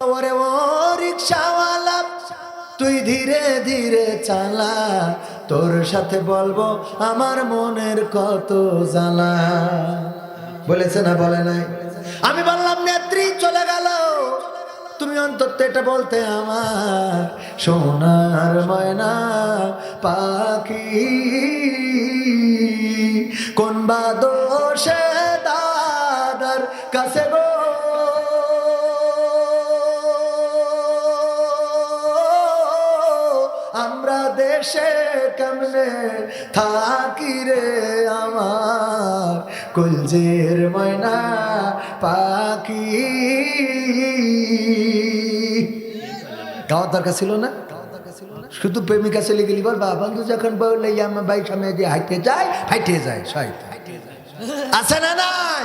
ওরে ও রিক্সাওয়ালা, তুই ধীরে ধীরে চালা। তোর সাথে বলব, আমার মনের কত জ্বালা। বলেছে না, বলে নাই? আমি বললাম, নেত্রী, চলে গেল। তুমি অন্তত এটা বলতে আমার সোনার ময়না পাখি। কোন বা দোষে দাদার কাছে গো দেশে কেমনে থাকি রে আমার? কুলজের ময়না পাখি। গাওয়ার দরকার ছিল না? শুধু প্রেমিকা চলে গেলি বল বন্ধু, যখন বললে আমার বাইক সামনে দিয়ে হাইটে যায়, ফাইটে যায়, শয়তান। আছে না নাই?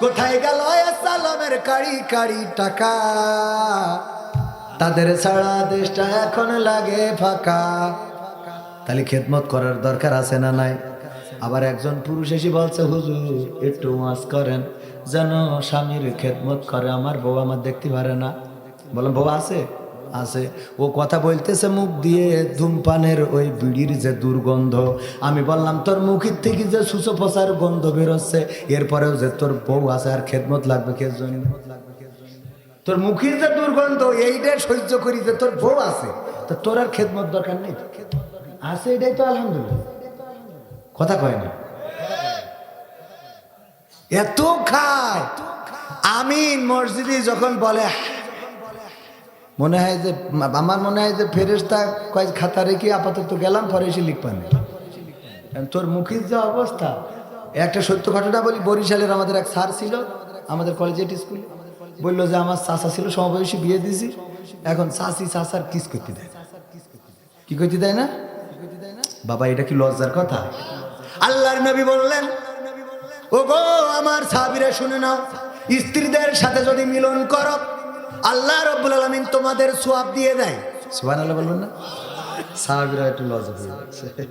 কোথায় গেল সালামের কাড়ি কাড়ি টাকা? তাদের সারা দেশটা এখন লাগে ফাঁকা। তাহলে খেদমত করার দরকার আছে না নাই? আবার একজন পুরুষ এসে বলছে, হুজুর, একটু ওয়াজ করেন। যেন স্বামীর খেদমত করে, আমার বউ আমার দেখতে পারে না। বললাম, বউ আছে? আছে। ও কথা বলতেছে মুখ দিয়ে ধূমপানের ওই বিড়ির যে দুর্গন্ধ। আমি বললাম, তোর মুখের থেকে যে সুসো ফসার গন্ধ বেরোচ্ছে, এরপরেও যে তোর বউ আছে আর খেদমত লাগবে কে জন্য তোর মুখের যে দুর্গন্ধ এইটা সহ্য করি যে তোর বউ আছে। তো তোর আর খেদমত দরকার নেই? আছে এটাই তো আলহামদুলিল্লাহ। কথা কয় না। এত খায়। আমিন মসজিদে যখন বলে মনে হয় যে, আমার মনে হয় যে ফেরেস্তা কয়েক খাতা রেখে আপাতত গেলাম, পরে এসে লিখবানি তোর মুখের যে অবস্থা, একটা সত্য ঘটনা বলি, বরিশালের আমাদের এক স্যার ছিল, আমাদের কলেজেট স্কুল বলল যে, আমার চাষা ছিল, সমবয়সী, বিয়ে দিয়েছি। এখন চাষি চাষার কিস করতে দেয়। কি করতে দেয় না? বাবা, এটা কি লজ্জার কথা? আল্লাহর নবী বললেন ও গো আমার সাবিরা শুনে নাও, স্ত্রীদের সাথে যদি মিলন করো আল্লাহ রব্বুল আলমিন তোমাদের সোয়াব দিয়ে দেয়। সোহান আল্লাহ বলবেন না? সাহাবিরা একটু লজ্জা পেয়ে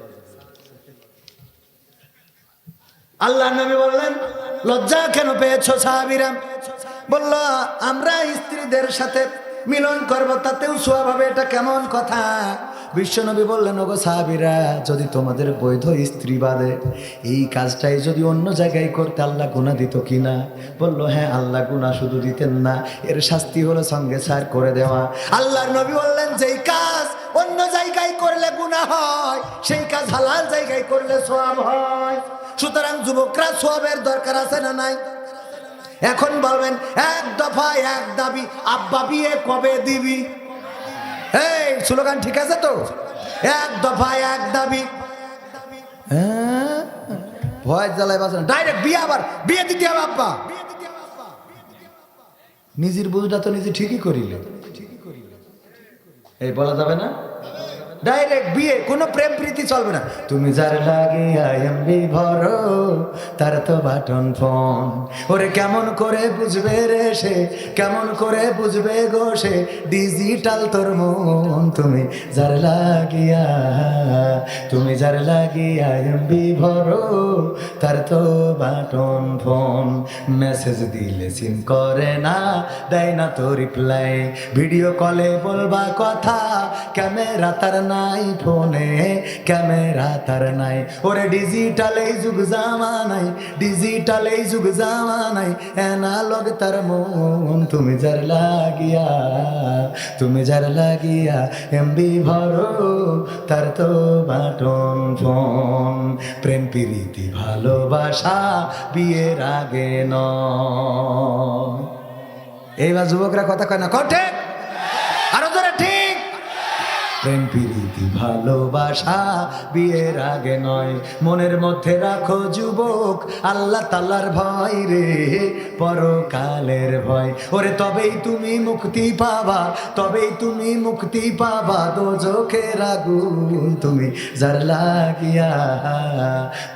আল্লাহ নবী বললেন লজ্জা কেন পেয়েছ সাহাবিরা? বলল আমরা স্ত্রীদের সাথে মিলন করব তাতেও সোয়াব হবে এটা কেমন কথা? বিশ্বনবী বললেন, ওগো সাহাবিরা, যদি তোমাদের বৈধ স্ত্রী বাদে, এই কাজটাই যদি অন্য জায়গায় করতে আল্লাহ গুণা দিত কিনা? বলল হ্যাঁ আল্লাহ গুণা শুধু দিতেন না, এর শাস্তি হলো সঙ্গে সার করে দেওয়া। আল্লাহর নবী বললেন, যেই কাজ অন্য জায়গায় করলে গুণা হয়, সেই কাজ হালাল জায়গায় করলে সোয়াব হয়। সুতরাং যুবকরা সোয়াবের দরকার আছে না নাই? এখন বলবেন, এক দফায় এক দাবি, আব্বা বিয়ে কবে দিবি? এই, স্লোগান ঠিক আছে তো? এক দফায় এক দাবি। হ্যাঁ? ভয় জ্বালায় বাঁচে ডাইরেক্ট বিয়ে আবার, বিয়ে দিতে হবে, আব্বা। নিজের বুঝটা তো নিজে ঠিকই করিলে। এই বলা যাবে না? ডাইরেক্ট বিয়ে কোনো প্রেম প্রীতি চলবে না। তুমি যার লাগে আইএমবি ভরো তার তো বাটন ফোন। ওরে কেমন করে বুঝবে রে সে, কেমন করে বুঝবে গো সে? ডিজিটাল তোর মন, তুমি যার লাগিয়া তুমি যার লাগিয়া এমবি ভরো তার তো বাটন ফোন। মেসেজ দিলে সিম করে না, দেয় না তো রিপ্লাই ভিডিও কলে বলবা কথা ক্যামেরা তার নাই ফোনে, ক্যামেরা তার নাই। ওরে ডিজিটাল যুগ জামানাই ডিজিটাল যুগ জামা জামানাই অ্যানালগ তার মন। তুমি যার লাগিয়া, তুমি যার লাগিয়া এমবি ভরো, তার তো বাটন ফোন। প্রেম, প্রীতি, ভালোবাসা বিয়ের আগে ন এইবার যুবকরা কথা কয় না, কটে। প্রেম প্রীতি ভালোবাসা বিয়ের আগে নয়। মনের মধ্যে রাখো যুবক, আল্লাহ তাল্লার ভয় রে, পরকালের ভয়। ওরে, তবেই তুমি মুক্তি পাবা, তবেই তুমি মুক্তি পাবা দোজখের আগুন। তুমি যার লাগিয়া,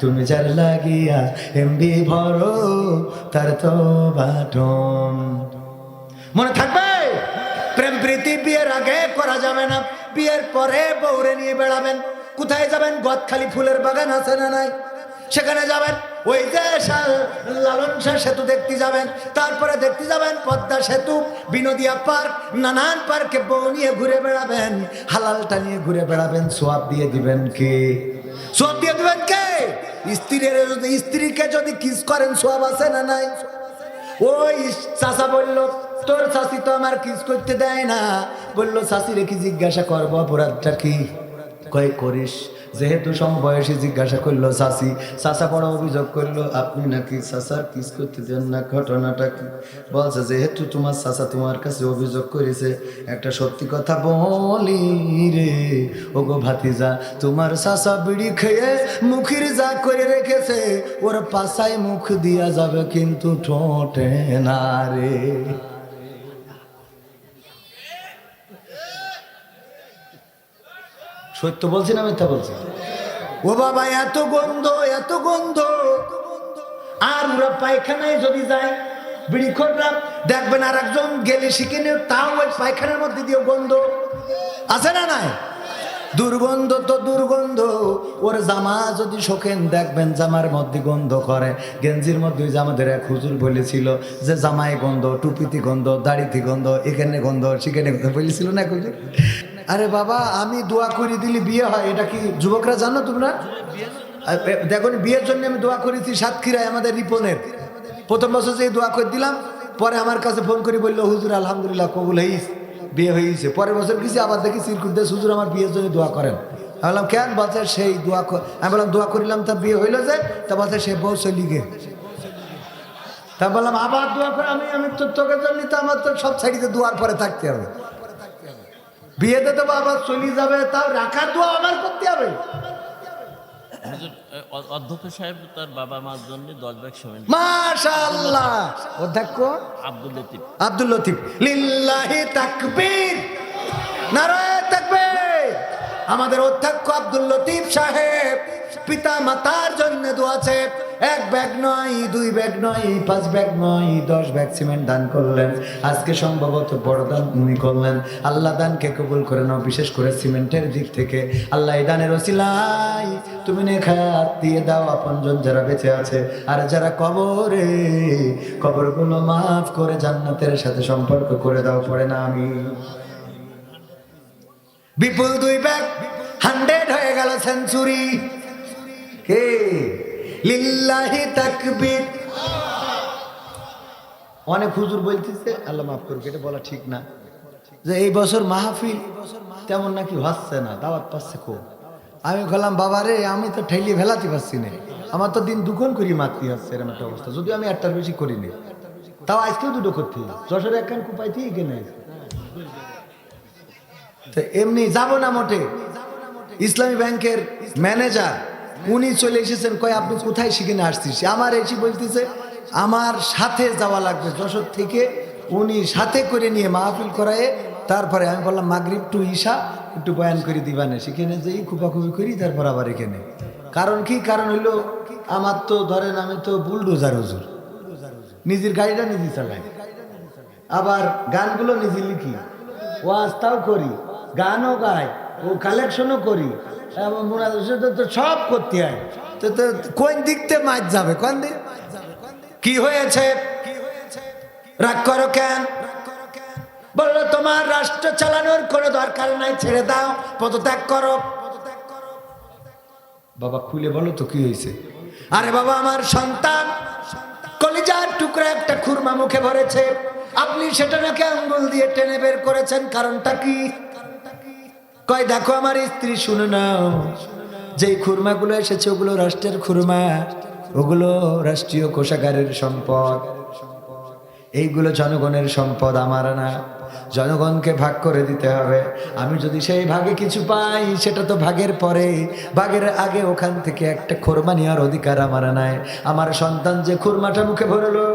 তুমি যার লাগিয়া এমবি ভরো তার তো বাটন। মনে থাকবে? প্রেম প্রীতি বিয়ের আগে করা যাবে না। বিয়ের পরে বউরে নিয়ে বেড়াবেন। কোথায় যাবেন? গদখালি ফুলের বাগান আছে না নাই? সেখানে যাবেন। ওই যে লালন শাহ সেতু দেখতে যাবেন। তারপরে দেখতে যাবেন পদ্মা সেতু, বিনোদিয়া পার্ক, নানান পার্কে বউ নিয়ে ঘুরে বেড়াবেন। হালালটা নিয়ে ঘুরে বেড়াবেন। সোয়াব দিয়ে দিবেন কে? সোয়াব দিয়ে দিবেন কে? স্ত্রীর, স্ত্রীকে যদি কিস করেন, সোয়াব আছে না নাই? ওই চাচা বলল তোর চাষি তো আমার কিস করতে দেয় না। বলল চাষিরে কি জিজ্ঞাসা করব, অপরাধটা কি? কয়, করিস। যেহেতু সমবয়সী জিজ্ঞাসা করল চাষি চাচা বড় অভিযোগ করল, আপনি নাকি চাচার কিস করতে দেন না? ঘটনাটা কি? বলছে, যেহেতু তোমার চাচা তোমার কাছে অভিযোগ করেছে, একটা সত্যি কথা বলি রে। ওগো ভাতিজা, তোমার চাচা বিড়ি খেয়ে মুখের যা করে রেখেছে, ওর পাশায় মুখ দিয়া যাবে কিন্তু ঠোঁটে না রে। সত্য বলছি না মিথ্যা বলছি? ও বাবা, এত গন্ধ এত গন্ধ। আর ওরা পায়খানায় যদি যায় বিড়ি খোররা দেখবেন আর একজন গেলে শিখে নেও তাও ওই পায়খানার মধ্যে দিয়ে গন্ধ। আছে না নাই? দুর্গন্ধ তো দুর্গন্ধ। ওর জামা যদি শোকেন, দেখবেন জামার মধ্যে গন্ধ করে। গেঞ্জির মধ্যে যে আমাদের এক হুজুর বলেছিল যে, জামায় গন্ধ, টুপিতে গন্ধ, দাড়িতে গন্ধ, এখানে গন্ধ, সেখানে গন্ধ। বলেছিল না হুজুর আরে বাবা, আমি দোয়া করে দিলে বিয়ে হয়, এটা কি যুবকরা জানো তোমরা? দেখো বিয়ের জন্য আমি দোয়া করেছি সাতক্ষীরায় আমাদের রিপনের। প্রথম বছর যে দোয়া করে দিলাম, পরে আমার কাছে ফোন করে বলল, হুজুর, আলহামদুলিল্লাহ, কবুল হইস, বিয়ে হয়েছে পরের বছর গেছি, আবার দেখি সিরকুদ্দেশ হুজুর, আমার বিয়ের জন্য দোয়া করেন। আমি বললাম, কেন বলছে সেই দোয়া আমি বললাম, দোয়া করিলাম তা বিয়ে হইল যে, তা বলছে সে বউ চলি গে। তা বললাম, আবার দোয়া করে, আমি আমি তো তোকে জন্য তো আমার তো সব সাইডে দোয়ার পরে থাকতে হবে। বিয়েতে তো বাবা চলে যাবে তাও রাখার দোয়া আমার করতে হবে। অধ্যক্ষ সাহেব তার বাবা মার জন্য দশ ব্যাগ সময় মাশাআল্লাহ। অধ্যক্ষ? আব্দুল লতিফ। আব্দুল লতিফ। লিল্লাহি তাকবীর। নারায়ে তাকবীর আমাদের অধ্যক্ষ আব্দুল লতিফ সাহেব, পিতা মাতার জন্য দোয়াছে এক ব্যাগ নয়, দুই ব্যাগ নয়, পাঁচ ব্যাগ নয়, দশ ব্যাগ সিমেন্ট দান করলেন। আজকে সম্ভবত বড় দান উনি করলেন। আল্লাহ দানকে কবুল করে নাও, বিশেষ করে সিমেন্টের দিক থেকে। আল্লাহ এই দানের ওসিলাই তুমি নেখাত দিয়ে দাও, আপনজন যারা বেঁচে আছে। আর যারা কবরে, কবরগুলো মাফ করে জান্নাতের সাথে সম্পর্ক করে দাও, পড়ে না আমি। বিপুল দুই ব্যাগ হান্ড্রেড হয়ে গেল সেঞ্চুরি কে লিল্লাহি অনেক হুজুর বলতেছে, আল্লাহ মাফ করুক, এটা বলা ঠিক না। যে এই বছর মাহফিল তেমন নাকি হচ্ছে না, দাওয়াত পাচ্ছে খুব। আমি বললাম বাবা রে আমি তো ঠেলিয়ে ফেলাতে পারছি না। আমার তো দিন দুগুণ করি মারতে হচ্ছে, এরকম একটা অবস্থা। যদিও আমি একটার বেশি করিনি, তাও আজকেও দুটো করতে। যশোরে একখান কুপাইতেই এখানে তো এমনি যাব না মোটে। ইসলামী ব্যাংকের ম্যানেজার, উনি চলে এসেছেন, কয়, আপনি কোথায় শিখে আসছিস? আমার এসে বলতেছে, আমার সাথে যাওয়া লাগবে। যশোর থেকে উনি সাথে করে নিয়ে মাহফিল করায়, তারপরে আমি বললাম, মাগরিব টু ঈশা, একটু বয়ান করে দিবানে। সেখানে যেই খুপাখুপি করি, তারপর আবার এখানে। কারণ কি? কারণ হইল, আমার তো ধরেন, আমি তো বুলডোজার হুজুর। নিজের গাড়িটা নিজে চালাই। আবার গানগুলো নিজে লিখি। ওয়াজটাও করি। গানও গাই ও কালেকশনও করি। এবং মোনাজাত তো- তো সব করতে হয়। তো তো কোন দিকতে মাছ যাবে? কোন দিক? কি হয়েছে? রাগ করো কেন? বলল, তোমার রাষ্ট্র চালানোর কোনো দরকার নাই, ছেড়ে দাও, পদত্যাগ করো। বাবা, খুলে বলো তো কি হয়েছে? আরে বাবা, আমার সন্তান কলিজার টুকরা একটা খুরমা মুখে ভরেছে। আপনি সেটা নাকি আঙ্গুল দিয়ে টেনে বের করেছেন, কারণটা কি? কয়, দেখো আমার স্ত্রী, শুনে নাও। যেই খুরমাগুলো এসেছে, ওগুলো রাষ্ট্রের খুরমা। ওগুলো রাষ্ট্রীয় কোষাগারের সম্পদ। এইগুলো জনগণের সম্পদ, আমার না। জনগণকে ভাগ করে দিতে হবে। আমি যদি সেই ভাগে কিছু পাই, সেটা তো ভাগের পরে। ভাগের আগে ওখান থেকে একটা খোরমা নেওয়ার অধিকার আমার নাই। আমার সন্তান যে খুরমাটা মুখে ভরলো,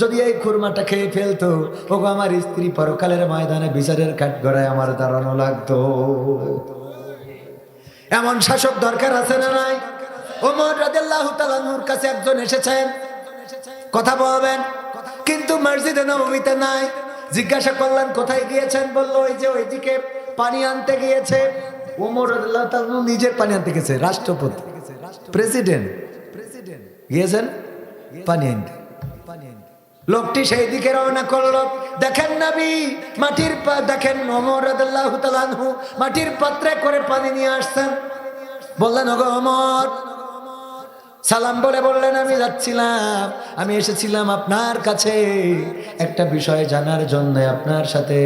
যদি এই খুরমাটা খেয়ে ফেলতো, ওগো আমার স্ত্রী পরকালের ময়দানে বিচারের কাঠগড়ায় আমার দাঁড়ানো লাগতো। এমন শাসক দরকার আছে না নাই? ওমর রাদিয়াল্লাহু তাআলার কাছে একজন এসেছেন। কথা বলবেন, কিন্তু মসজিদে নবমীতে নাই। জিজ্ঞাসা করলেন, কোথায় গিয়েছেন? বলল, ওই যে ওইদিকে পানি আনতে গিয়েছে। ওমর নিজের পানি আনতে গেছে, রাষ্ট্রপতি, প্রেসিডেন্ট। প্রেসিডেন্ট গিয়েছেন? পানি আনতে। লোকটি সেই দিকে রওনা করল। দেখেন নবী, মাটির দেখেন আনহু মাটির পাত্রে করে পানি নিয়ে আসছেন। বললেন, ওগো ওমর সালাম বলে বললেন, আমি যাচ্ছিলাম, আমি এসেছিলাম আপনার কাছে। একটা বিষয় জানার জন্য আপনার সাথে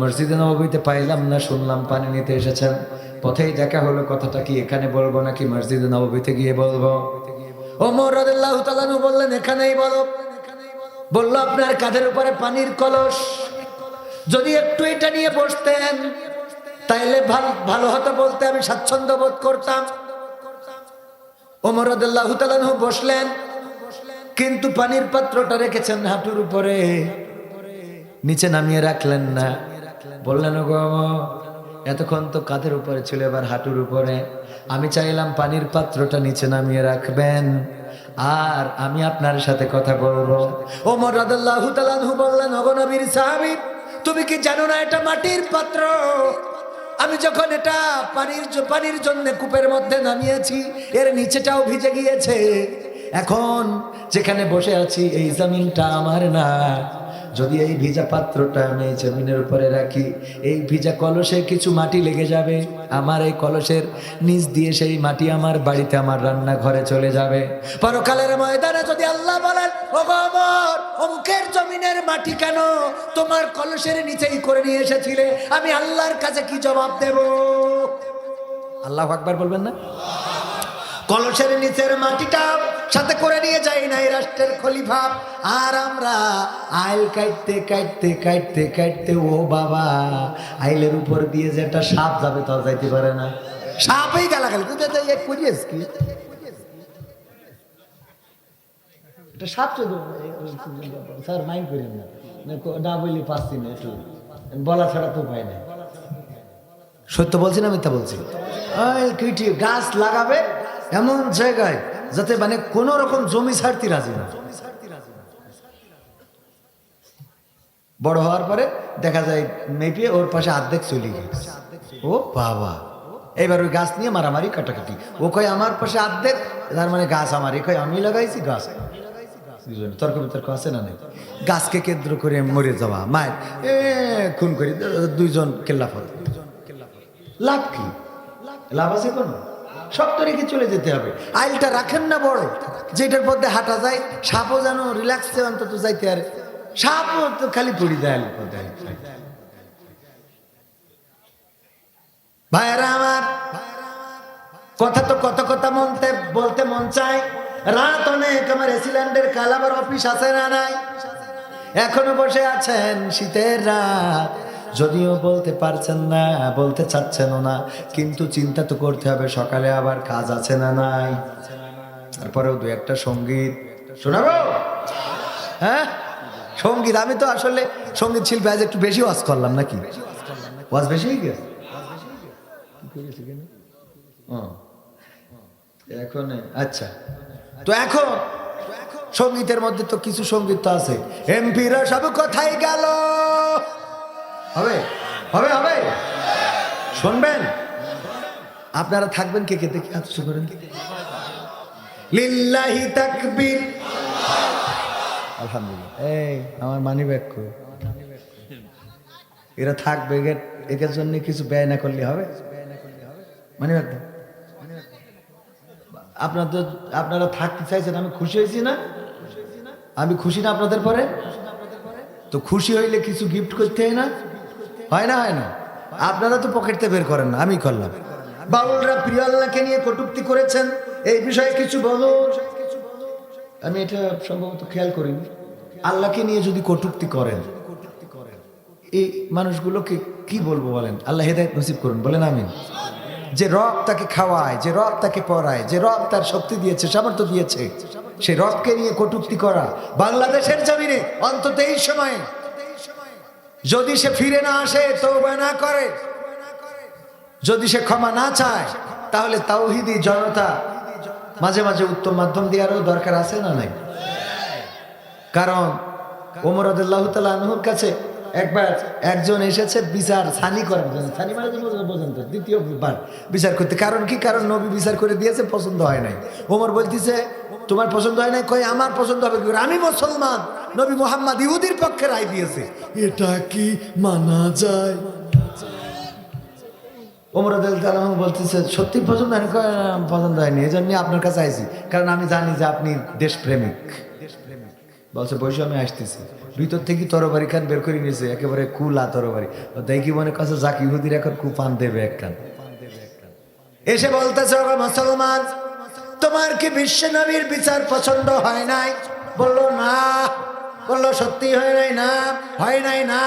মসজিদে নবীতে পাইলাম না, শুনলাম পানি নিতে এসেছেন। পথেই দেখা হলো কথাটা কি, এখানে বলব নাকি মসজিদে নবীতে গিয়ে বলব? ওমর রাদিয়াল্লাহু তাআলা আনহু বললেন, এখানেই বলো। বলল, আপনার কাঁধের উপরে পানির কলস। যদি একটু এটা নিয়ে বসতেন, তাইলে ভালো হতো বলতে আমি স্বাচ্ছন্দ্য বোধ করতাম। ওমর রাদিয়াল্লাহু তাআলা আনহু বসলেন, কিন্তু পানির পাত্রটা রেখেছেন হাঁটুর উপরে। নিচে নামিয়ে রাখলেন না। বললেন গো এতক্ষণ তো কাঁধের উপরে ছিল, এবার হাঁটুর উপরে। আমি চাইলাম পানির পাত্রটা নিচে নামিয়ে রাখবেন, আর আমি আপনার সাথে কথা বলব। ওমর আনহু বললেন, ওগো নবীর সাহাবী, তুমি কি জানো না এটা মাটির পাত্র? আমি যখন এটা পানির পানির জন্য কূপের মধ্যে নামিয়েছি, এর নিচেটাও ভিজে গিয়েছে। এখন যেখানে বসে আছি, এই জমিনটা আমার না। যদি এই ভিজা পাত্রটা আমি জমিনের উপরে রাখি, এই ভিজা কলসে কিছু মাটি লেগে যাবে। আমার এই কলসের নিচ দিয়ে সেই মাটি আমার বাড়িতে, আমার রান্নাঘরে চলে যাবে। পরকালের ময়দানে যদি আল্লাহ বলেন অমুকের জমিনের মাটি কেন তোমার কলসের নিচেই করে নিয়ে এসেছিলে? আমি আল্লাহর কাছে কি জবাব দেব? আল্লাহ আকবার বলবেন না? কলসের নিচের মাটিটা সাথে করে নিয়ে যাই না এই রাষ্ট্রের খলিফা আর আমরা আইল কাটতে কাটতে কাটতে কাটতে ও বাবা আইলের উপর দিয়ে যে একটা সাপ যাবে তাও যাইতে পারে না। সাপই গালাগালি তুই তো এক করিস কি? এটা সাপ স্যার না। না, বললি পাচ্ছি না একটু বলা ছাড়া তো উপায় নেই। সত্য বলছি না মিথ্যা বলছি? গাছ লাগাবে এমন জায়গায় যাতে মানে কোন রকম জমি ছাড়তে রাজি না। বড় হওয়ার পরে দেখা যায় মেপে ওর পাশে অর্ধেক চলে গেছে ও বাবা। এবার ওই গাছ নিয়ে মারামারি কাটাকাটি। ও কয়, আমার পাশে অর্ধেক তার মানে গাছ আমার। এ কয়, আমি লাগাইছি গাছ। তর্ক বিতর্ক আছে না নেই? গাছকে কেন্দ্র করে মরে যাওয়া। মায়ের, এ, খুন করি। দুইজন কেল্লাফত। লাভ কি? লাভ আছে কোনো? শক্ত রেখে চলে যেতে হবে। আইলটা রাখেন না বড়, যেটার মধ্যে হাঁটা যায়, সাপও যেন রিল্যাক্সে অন্তত যাইতে আর সাপও তো খালি পড়ি দেয় আইলের মধ্যে ভাইরা আমার, কথা তো কত কথা মনতে, বলতে মন চায়। রাত অনেক আমার এসিল্যান্ডের কালাবার অফিস আছে না নাই? এখনও বসে আছেন শীতের রাত। যদিও বলতে পারছেন না, বলতে চাচ্ছেনও না, কিন্তু চিন্তা তো করতে হবে, সকালে আবার কাজ আছে না নাই? তারপরেও দু একটা সংগীত। শোনাবো? হ্যাঁ? সংগীত, আমি তো আসলে সংগীত শিল্পী আজ একটু বেশি ওয়াজ করলাম নাকি? ওয়াজ বেশি গেছে? এখন আচ্ছা। তো এখন, সঙ্গীতের মধ্যে তো কিছু সংগীত তো আছে। এমপিরা সব কোথায় গেল। হবে হবে হবে। শুনবেন? আপনারা থাকবেন কে কে? দেখি, হাত করেন। লিল্লাহি তাকবীর। আলহামদুলিল্লাহ। এই, আমার মানি ব্যাগ কই? এরা থাকবে, এদের- জন্য কিছু ব্যয় না করলে হবে? মানি দাও। আপনাদের আপনারা থাকতে চাইছেন, আমি খুশি হয়েছি না? আমি খুশি না আপনাদের পরে? তো খুশি হইলে কিছু গিফট করতে হয় না? হয় না হয় না? আপনারা তো পকেটতে বের করেন না, আমি করলাম। বাউলরা প্রিয় আল্লাহকে নিয়ে কটুক্তি করেছেন, এই বিষয়ে কিছু বলুন। আমি এটা সম্ভবত খেয়াল করিনি। আল্লাহকে নিয়ে যদি কটুক্তি করেন, এই মানুষগুলোকে কি বলব বলেন? আল্লাহ হেদায়ত নসিব করুন, বলেন আমিন। যে রব তাকে খাওয়ায়, যে রব তাকে পড়ায়, যে রব তার শক্তি দিয়েছে, সামর্থ্য দিয়েছে, সে রবকে নিয়ে কটূক্তি করা বাংলাদেশের জমিনে অন্তত এই সময়ে যদি সে ফিরে না আসে তৌবা না করে, যদি সে ক্ষমা না চায়, তাহলে তাওহিদি জনতা মাঝে মাঝে উত্তম মাধ্যম দেওয়ারও দরকার আছে না নাই? কারণ ওমর আদুল্লাহ কাছে একবার একজন এসেছে বিচার ছানি করার জন্য। ছানি মানে বোঝেন- দ্বিতীয়বার বিচার করতে। কারণ কি? কারণ নবী বিচার করে দিয়েছে, পছন্দ হয় নাই। ওমর বলতেছে, তোমার পছন্দ হয় নাই? কই আমার পছন্দ হবে। কি? আমি মুসলমান। নবী মোহাম্মদ ইহুদির পক্ষে রায় দিয়েছে। এটা কি মানা যায়? বলতেছে, সত্যি পছন্দ পছন্দ হয়নি। এই জন্য আপনার কাছে কারণ আমি জানি যে আপনি দেশপ্রেমিক। বলছে বসে আমি আসতেছি। ভিতর থেকে তরবারি খান বের করে নিয়েছে, একেবারে কুলা তরবারি। দেখি মনে কাছে যাক ইহুদির এখন কুপান দেবে এক কান। এসে বলতেছে মুসলমান, তোমার কি বিশ্ব নবীর বিচার পছন্দ হয় নাই? বলল, না। বলল, সত্যি হয় নাই না, হয় নাই না।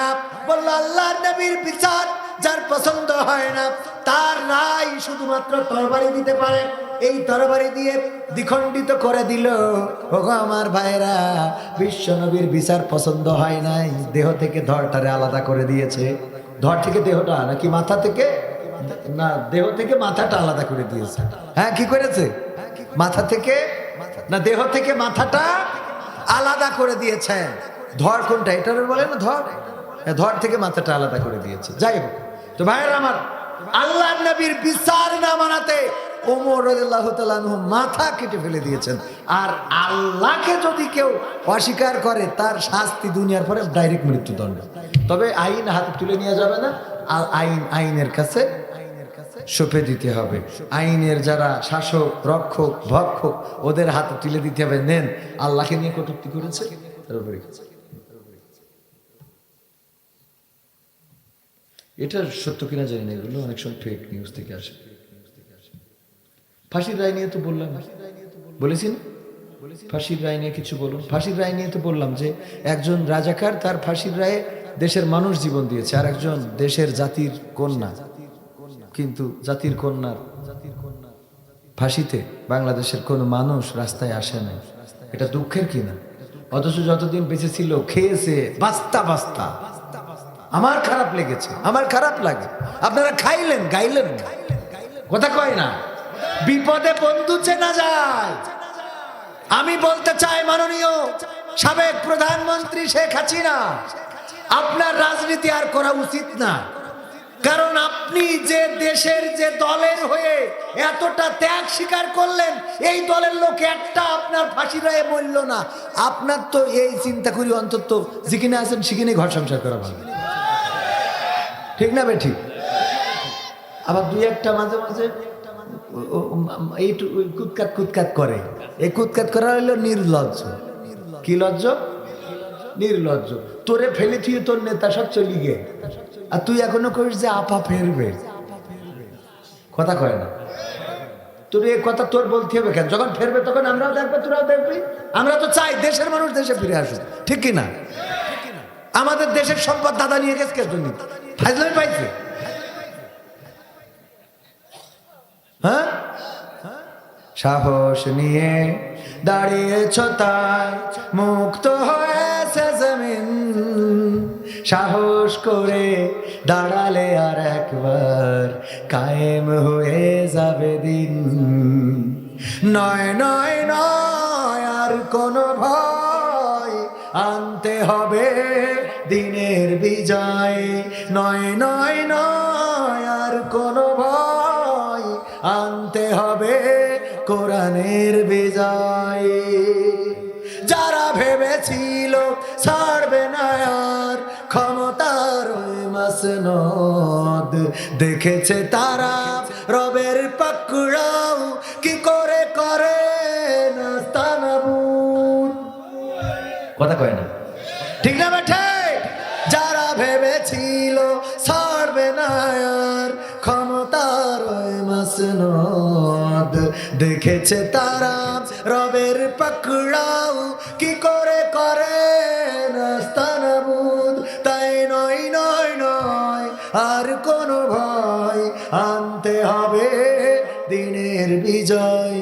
বলল আল্লাহ নবীর বিচার যার পছন্দ হয় না, তার রায় শুধুমাত্র তরবারি দিতে পারে। এই তরবারি দিয়ে দ্বিখণ্ডিত করে দিল, ওগো আমার ভাইরা বিশ্ব নবীর বিচার পছন্দ হয় নাই। দেহ থেকে ধরটারে আলাদা করে দিয়েছে। ধর থেকে দেহটা নাকি মাথা থেকে? না, দেহ থেকে মাথাটা আলাদা করে দিয়েছে। হ্যাঁ কি করেছে? মাথা থেকে? না, দেহ থেকে মাথাটা আলাদা করে দিয়েছে। ধর কোনটা? এটার বলে না ধর? হ্যাঁ, ধর থেকে মাথাটা আলাদা করে দিয়েছে। যাই হোক। তো ভাইয়ের আমার আল্লাহ নবীর বিচার না মানাতে মাথা কেটে ফেলে দিয়েছেন। আর আল্লাহকে যদি কেউ অস্বীকার করে তার শাস্তি দুনিয়ার পরে ডাইরেক্ট মৃত্যুদণ্ড। তবে আইন হাতে তুলে নিয়ে যাবে না। আর আইন আইনের কাছে সঁপে দিতে হবে। আইনের যারা শাসক, রক্ষক, ভক্ষক, ওদের হাতে তুলে দিতে হবে। নেন, আল্লাহকে নিয়ে কটূক্তি করেছে। এটা সত্য কিনা জানি না, এগুলো অনেক সময় ফেক নিউজ থেকে আসে। ফাঁসির রায় নিয়ে তো বললাম। বলেছি না ফাঁসির রায় নিয়ে কিছু বলুন। ফাঁসির রায় নিয়ে তো বললাম যে, একজন রাজাকার তার ফাঁসির রায়ে দেশের মানুষ জীবন দিয়েছে, আর একজন দেশের জাতির কন্যা। কিন্তু জাতির কন্যার জাতির কন্যা ফাঁসিতে বাংলাদেশের কোনো মানুষ রাস্তায় আসে নাই। এটা দুঃখের কিনা অথচ যতদিন বেঁচে ছিল, খেয়েছে বাস্তা বাস্তা আমার খারাপ লেগেছে, আমার খারাপ লাগে। আপনারা খাইলেন, গাইলেন। কথা কয় না। বিপদে বন্ধু চেনা যায়। আমি বলতে চাই, মাননীয় সাবেক প্রধানমন্ত্রী শেখ হাসিনা, আপনার রাজনীতি আর করা উচিত না। কারণ আপনি যে দেশের যে দলের হয়ে এতটা ত্যাগ স্বীকার করলেন, এই দলের লোক একটা আপনার ফাঁসি রায়ে বলল না। আপনার তো এই চিন্তা করি অন্তত যেখানে আছেন সেখানে ঘর সংসার করা ভালো। ঠিক না বে ঠিক? আবার দুই একটা মাঝে মাঝে এই কুতকাত কুতকাত করে। এই কুতকাত করা হইল নির্লজ্জ। কি লজ্জ? নির্লজ্জ। তোরে ফেলে তুই তোর নেতা সব চলি গে আর তুই এখনও করিস যে আপা ফেরবে কথা কয় না। তোর এই কথা তোর বলতে হবে কেন? যখন ফেরবে তখন আমরাও দেখব, তোরাও দেখবি। আমরা তো চাই দেশের মানুষ দেশে ফিরে আসুক। ঠিক কি না আমাদের দেশের সম্পদ দাদা নিয়ে গেছে কে জন্য? ফাইজলামি পাইছে? হ্যাঁ? সাহস নিয়ে দাঁড়িয়েছ তাই মুক্ত হয়েছে জমিন। সাহস করে দাঁড়ালে আর একবার কায়েম হয়ে যাবে দিন। নয় নয় নয়, আর কোনো ভয় আনতে হবে দিনের বিজয়। নয় নয় নয়, আর কোনো ভয় আনতে হবে কোরআনের বিজয়। যারা ভেবেছিল ছাড়বে না মাসনদ দেখেছে তারা রবের পাকুড়াও কি করে করে কথা কয় না। ঠিক না বেঠে? যারা ভেবেছিল ছাড়বে না আর ক্ষমতার মাসনদ। দেখেছে তারা রবের পাকড়াও কি করে করে হবে দিনের বিজয়,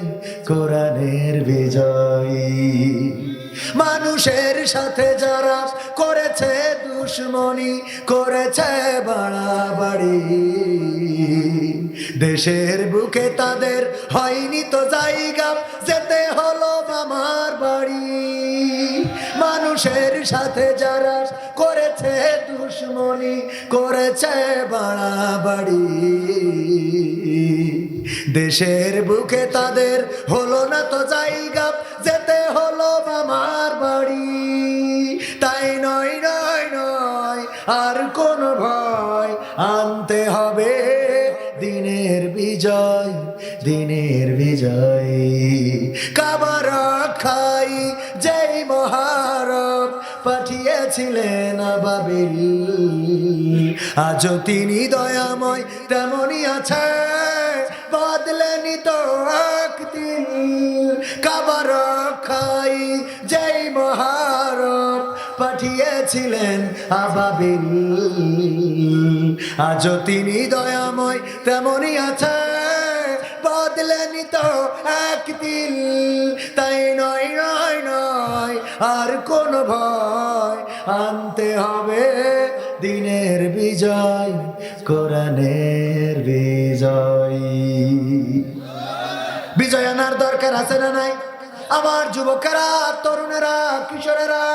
কোরআনের বিজয়। মানুষের সাথে যারা করেছে দুশ্মনী, করেছে বাড়াবাড়ি। দেশের বুকে তাদের হয়নি তো জায়গা, যেতে হলো আমার বাড়ি। মানুষের সাথে যারা করেছে দুশ্মনী, করেছে বাড়াবাড়ি। দেশের বুকে তাদের হলো না তো জায়গা, যেতে হলো আমার বাড়ি। তাই নয় নয় নয়, আর কোন ভয় আনতে হবে। দিনের বিজয় দিনের বিজয়। কাবার খাই মহারব পাঠিয়েছিলেন বাবিল আজও তিনি দয়াময় তেমনই আছে বদলেনি তো একদিন কাবার খাই যেই মহারব পাঠিয়েছিলেন আবাবিল। আজও তিনি দয়াময় তেমনই আছে বদলেনি তো একদিন। তাই নয় নয় নয়, আর কোন ভয় আনতে হবে দিনের বিজয়, কোরআনের বিজয়। বিজয় আনার দরকার আছে না নাই? আমার যুবকেরা, তরুণেরা, কিশোরেরা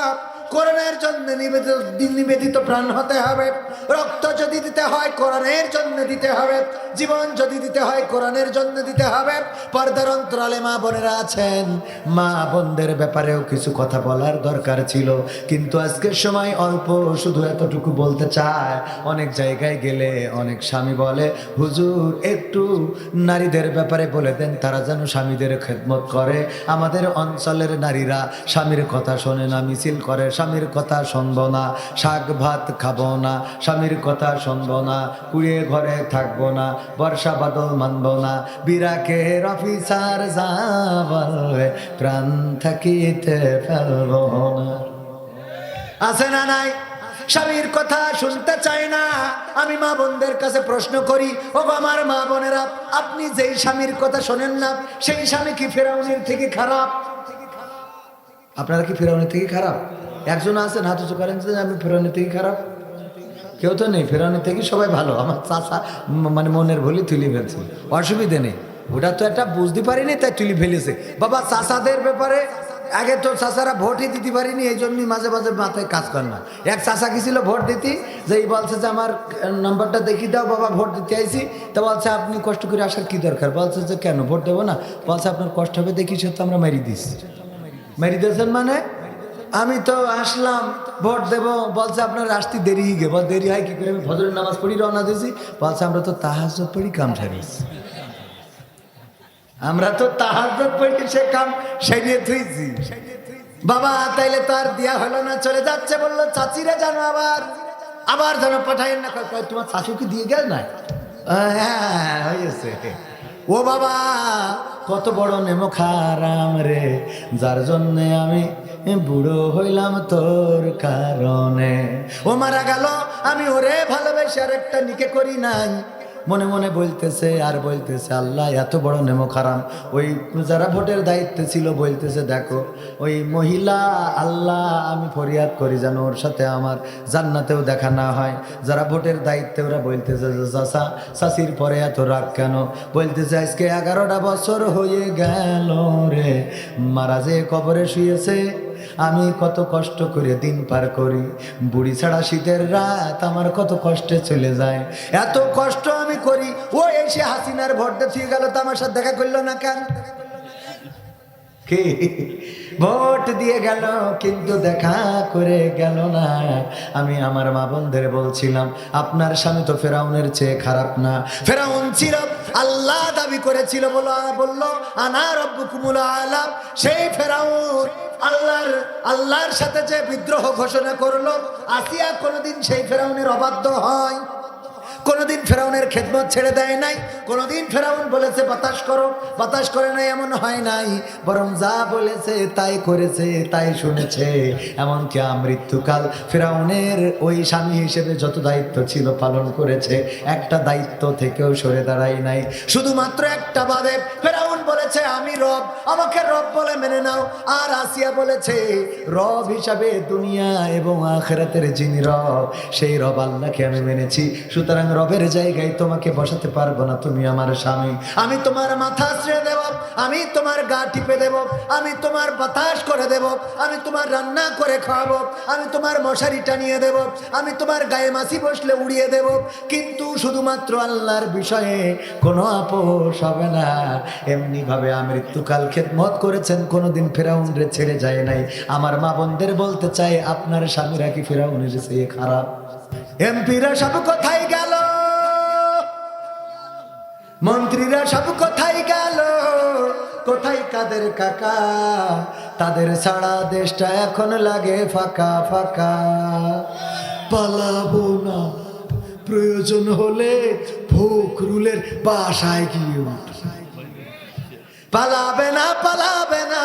কোরআনের জন্য নিবেদিত নিবেদিত প্রাণ হতে হবে। রক্ত যদি দিতে হয় কোরআনের জন্য দিতে হবে। জীবন যদি দিতে হয় কোরআনের জন্য দিতে হবে। পর্দার অন্তরালে মা বোনেরা আছেন। মা বোনদের ব্যাপারেও কিছু কথা বলার দরকার ছিল। কিন্তু আজকের সময় অল্প, শুধু এতটুকু বলতে চায়। অনেক জায়গায় গেলে অনেক স্বামী বলে, হুজুর, একটু নারীদের ব্যাপারে বলে দেন। তারা যেন স্বামীদের খেদমত করে। আমাদের অঞ্চলের নারীরা স্বামীর কথা শোনে না, মিছিল করে স্বামীর কথা শুনব না, শাক ভাত খাব না, স্বামীর কথা শুনব না কুড়িয়ে ঘরে থাকব না, বর্ষা বাদল মানবো না, বিরাকের অফিসার বলবে প্রাণ থাকিতে ফেলব না। আছে না নাই? স্বামীর কথা শুনতে চায় না। আমি মা বোনদের কাছে প্রশ্ন করি, ও আমার মা বোনেরা, আপনি যেই স্বামীর কথা শোনেন না, সেই স্বামী কি ফেরাউনের থেকে খারাপ? আপনারা কি ফেরাউনের থেকে খারাপ? একজন আছেন, হাত উঁচু করেন, যে আমি ফেরাউনের থেকে খারাপ? কেউ তো নেই ফেরাউনের থেকে সবাই ভালো। আমার চাষা মানে মনের ভুলি তুলি ফেলছে। অসুবিধে নেই। ওটা তো একটা বুঝতে পারিনি, তাই তুলি ফেলেছে। বাবা চাষাদের ব্যাপারে আগে তো চাষারা ভোটই দিতে পারিনি, এই জন্যই মাঝে মাঝে মাথায় কাজ কর না। এক চাষা গেছিল ভোট দিতে? যে এই বলছে যে আমার নাম্বারটা দেখিয়ে দাও, বাবা, ভোট দিতে আইছি। তা বলছে, আপনি কষ্ট করে আসার কি দরকার? বলছে যে, কেন? ভোট দেবো না? বলছে, আপনার কষ্ট হবে, দেখি সে তো আমরা মেরি দিচ্ছি মেরি দিয়েছেন মানে? আমি তো আসলাম, ভোট দেব। বলছে, আপনার আসতে দেরি গে বল, দেরি হয় কি করে? আমি ফজরের নামাজ পড়ি, রওনা দিয়েছি। বলছে, আমরা তো তাহাজ পড়ি, কাম সারিয়েছি আমরা তো তাহাজ পড়ি, সে কাম সেরিয়ে থুইছি। বাবা, তাইলে তো আর দিয়া হলো না, চলে যাচ্ছে বলল, চাচিরে জানো আবার। আবার যেন পাঠাই না তোমার শাশুকে দিয়ে গেল না হ্যাঁ হয়েছে। ও বাবা, কত বড় নেমো খারাম রে, যার জন্যে আমি বুড়ো হইলাম তোর কারণে। ও মারা গেল, আমি ওরে ভালোবেসে আর একটা নিকে করি নাই। মনে মনে বলতেছে, আর বলতেছে, আল্লাহ, এত বড় নেমো খারাম ওই যারা ভোটের দায়িত্বে ছিল, বলতেছে, দেখো, ওই মহিলা, আল্লাহ, আমি ফরিয়াদ করি যেন ওর সাথে আমার জান্নাতেও দেখা না হয়। যারা ভোটের দায়িত্বে, ওরা বলতেছে চাষা চাষির পরে এত রাগ কেন? বলতেছে, আজকে এগারোটা বছর হয়ে গেল রে। মারা যে কবরে শুয়েছে আমি কত কষ্ট করে দিন পার করি। বুড়ি ছাড়া শীতের রাত আমার কত কষ্টে চলে যায়। এত কষ্ট আমি করি, ও এসে হাসিনার ভোট দিয়ে গেল তো আমার সাথে দেখা করল না কেন? ভোট দিয়ে গেল, কিন্তু দেখা করে গেল না। আমি আমার মা বোনদের বলছিলাম, আপনার স্বামী তো ফেরাউনের চেয়ে খারাপ না। ফেরাউন ছিল আল্লাহ দাবি করেছিল বলো, বলল, আনা রব্বুকুমুল আলাম। সেই ফেরাউন আল্লাহর আল্লাহর সাথে যে বিদ্রোহ ঘোষণা করল, আসিয়া কোনোদিন সেই ফেরাউনের অবাধ্য হয়। কোনোদিন ফেরাউনের খেদমত ছেড়ে দেয় নাই, কোনোদিন ফেরাউন বলেছে, বাতাস করো। বাতাস করে নাই, এমন হয় নাই। বরং যা বলেছে, তাই করেছে, তাই শুনেছে। এমনকি মৃত্যুকাল ফেরাউনের ওই স্বামী হিসেবে যত দায়িত্ব ছিল পালন করেছে, একটা দায়িত্ব থেকেও সরে দাঁড়াই নাই। শুধুমাত্র একটা বাদে ফেরাউন বলেছে, আমি রব, আমাকে রব বলে মেনে নাও। আর আসিয়া বলেছে, রব হিসাবে দুনিয়া এবং আখেরাতের যিনি রব, সেই রব আল্লাহকে আমি মেনেছি। সুতরাং রবের জায়গায় তোমাকে বসাতে পারব না তুমি আমার স্বামী। আমি তোমার মাথা আশ্রয় দেব, আমি তোমার গা টিপে দেব, আমি তোমার বাতাস করে দেব, আমি তোমার রান্না করে খাওয়াবো, আমি তোমার মশারি টানিয়ে দেব, আমি তোমার গায়ে মাছি বসলে উড়িয়ে দেব। কিন্তু শুধুমাত্র আল্লাহর বিষয়ে কোনো আপোষ হবে না। এমনি ভাবে মৃত্যুকাল খেদমত করেছেন, কোনোদিন ফেরাউনরে ছেড়ে যায় নাই। আমার মা বোনদের বলতে চাই আপনার স্বামীরা কি ফেরাউনের চেয়ে খারাপ? এমপিরা সব কোথায় গেল? মন্ত্রীরা সব কোথায় গেল? কোথায় কাদের কাকা? তাদের সারা দেশটা এখন লাগে ফাঁকা ফাঁকা। পালাবো না, প্রয়োজন হলে ফখরুলের বাসায় গিয়ে পালাবে না পালাবে না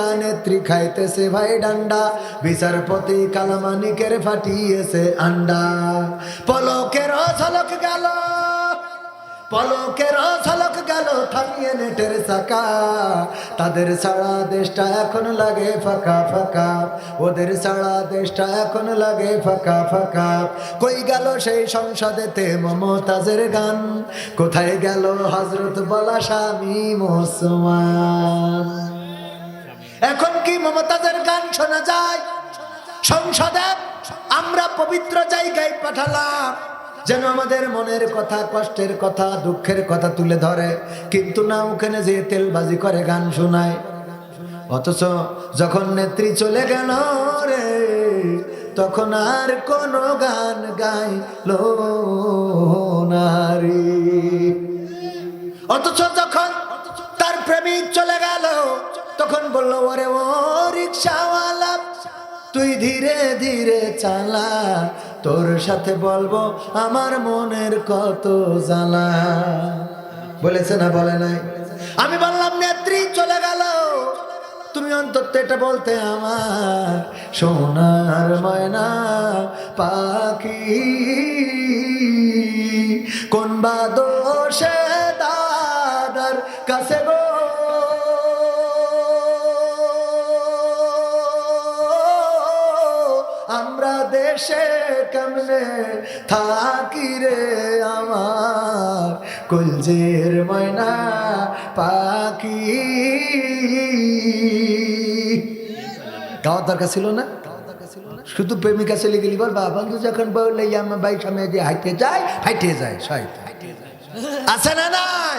নেত্রী খাইতেছে ভাই ডান্ডা। বিচারপতি কালামানিকের ফাটিয়েছে আন্ডা। পলকের ঝলক গেল, পলকের ঝলক গেল থামিয়ে নেটের চাকা। তাদের সারা দেশটা এখন লাগে ফাঁকা ফাঁকা। ওদের সারা দেশটা এখন লাগে ফাঁকা ফাঁকা। কই গেল সেই সংসদেতে মমতাজের গান? কোথায় গেল হজরত বলা স্বামী মোসমান এখন কি মমতাজের গান শোনা যায়? সংসদে আমরা পবিত্র জায়গায় পাঠালাম, যেন আমাদের মনের কথা, কষ্টের কথা, দুঃখের কথা তুলে ধরে। কিন্তু না, ওখানে যে তেলবাজি করে, গান শোনায়। অথচ যখন নেত্রী চলে গেল রে, তখন আর কোনো গান গাইল নারী অথচ যখন তার প্রেমিক চলে গেল তখন বলল, ওরে ও রিক্সাওয়ালা, তুই ধীরে ধীরে চালা। তোর সাথে বলব, আমার মনের কত জ্বালা। বলেছে না, বলে নাই। আমি বললাম, নেত্রী, চলে গেল। তুমি অন্তত এটা বলতে আমার সোনার ময়না পাখি। কোন বা দোষে থাকি রে আমার কুলজের ময়না পাখি। গাওয়ার দরকার ছিল না? শুধু প্রেমিকা চলে গেলি বল বা বন্ধু যখন বললে, আমার বাইক সামনে দিয়ে হাইটে যায় হাইটে যায় শয়তান। আছে না নাই?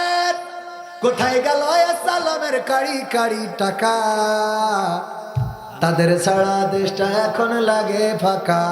কোথায় গেল সালামের কাড়ি কাড়ি টাকা? তাদের সারা দেশটা এখন লাগে ফাঁকা।